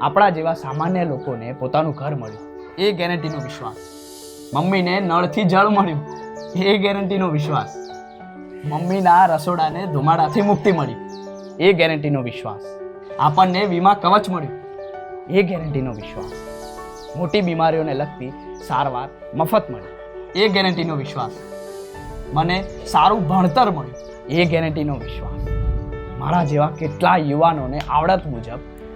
આપણા જેવા સામાન્ય લોકોને પોતાનું ઘર મળ્યું. એ ગેરંટીનો વિશ્વાસ. મમ્મીને નળથી જળ મળ્યું. એ ગેરંટીનો વિશ્વાસ. મમ્મીના રસોડાને ધુમાડાથી મુક્તિ મળી. એ ગેરંટીનો વિશ્વાસ. આપણને વીમા કવચ મળ્યું. એ ગેરંટીનો વિશ્વાસ. મોટી બીમારીઓને લગતી સારવાર, મફત મળી. એ ગેરંટીનો વિશ્વાસ. મને સારું ભણતર મળ્યું. એ ગેરંટીનો વિશ્વાસ. મારા જેવા કેટલા યુવાનોને આવડત મુજબ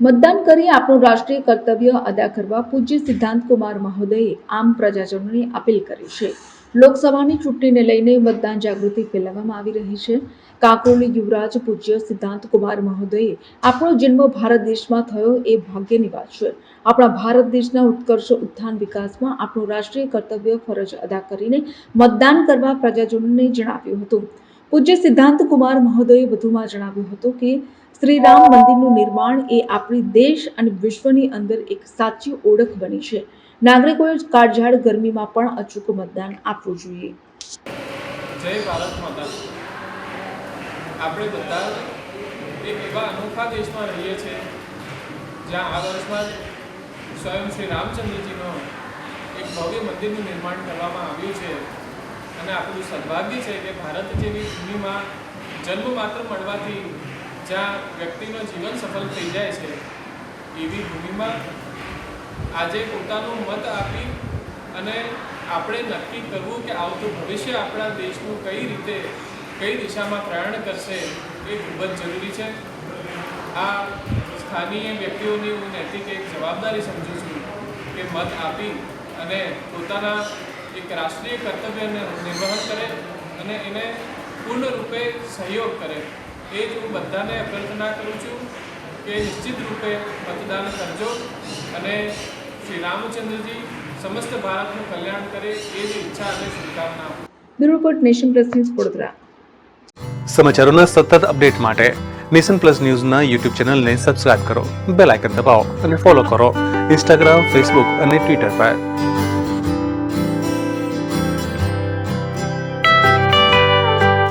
મતદાન કરી આપણું રાષ્ટ્રીય કર્તવ્ય અદા કરવા પૂજ્ય સિદ્ધાંત કુમાર મહોદયે આમ પ્રજાજનોને અપીલ કરી છે. લોકસભાની ચૂંટણીને લઈને મતદાન જાગૃતિ ફેલાવવામાં આવી રહી છે. કાંકરોલી યુવરાજ પૂજ્ય સિદ્ધાંત કુમાર મહોદયે આપણો જન્મ ભારત દેશમાં થયો એ ભાગ્યની વાત છે. આપણા ભારત દેશના ઉત્કર્ષ ઉત્થાન વિકાસમાં આપણું રાષ્ટ્રીય કર્તવ્ય ફરજ અદા કરીને મતદાન કરવા પ્રજાજનોને જણાવ્યું હતું. પૂજ્ય સિદ્ધાંત કુમાર મહોદયે વધુમાં જણાવ્યું હતું કે શ્રી રામ મંદિરનું નિર્માણ એ આપણી દેશ અને વિશ્વની અંદર એક સાચી ઓળખ બની છે. નાગરિકોએ કાળઝાળ ગરમીમાં પણ અચૂક મતદાન આપવું જોઈએ. જય ભારત માતા આપણે બધા એક એવા અનોખા દેશમાં રહીએ છીએ, જ્યાં આ વર્ષમાં સ્વયં શ્રી રામચંદ્રજીનો એક ભવ્ય મંદિરનું નિર્માણ કરવામાં આવ્યું છે. અને આપણું સદભાગ્ય છે કે ભારત જેવી ભૂમિમાં જન્મ માત્ર મળવાથી જ્યાં વ્યક્તિનું જીવન સફળ થઈ જાય છે, એવી ભૂમિમાં આજે પોતાનું મત આપી અને આપણે નક્કી કરવું કે આવતું ભવિષ્ય આપણા દેશનું કઈ રીતે, કઈ દિશામાં પ્રયાણ કરશે, એ ખૂબ જ જરૂરી છે. આ સ્થાનીય વ્યક્તિઓની હું નૈતિક એક જવાબદારી સમજું છું કે મત આપી અને પોતાના એક રાષ્ટ્રીય કર્તવ્યને નિર્વહન કરે અને એને પૂર્ણ રૂપે સહયોગ કરે. એ જ હું બધાને અભ્યર્થના કરું છું કે નિશ્ચિત રૂપે મતદાન કરજો અને શ્રી રામચંદ્રજી સમસ્ત ભારતનું કલ્યાણ કરે એ જ ઈચ્છા અને શુભકામના bureau report nation plus news Vadodara. સમાચારોના સતત અપડેટ માટે નેશન પ્લસ ન્યૂઝના યુટ્યુબ ચેનલને સબસ્ક્રાઇબ કરો બેલ આઇકન દબાવો અને ફોલો કરો ઇન્સ્ટાગ્રામ ફેસબુક અને ટ્વિટર પર.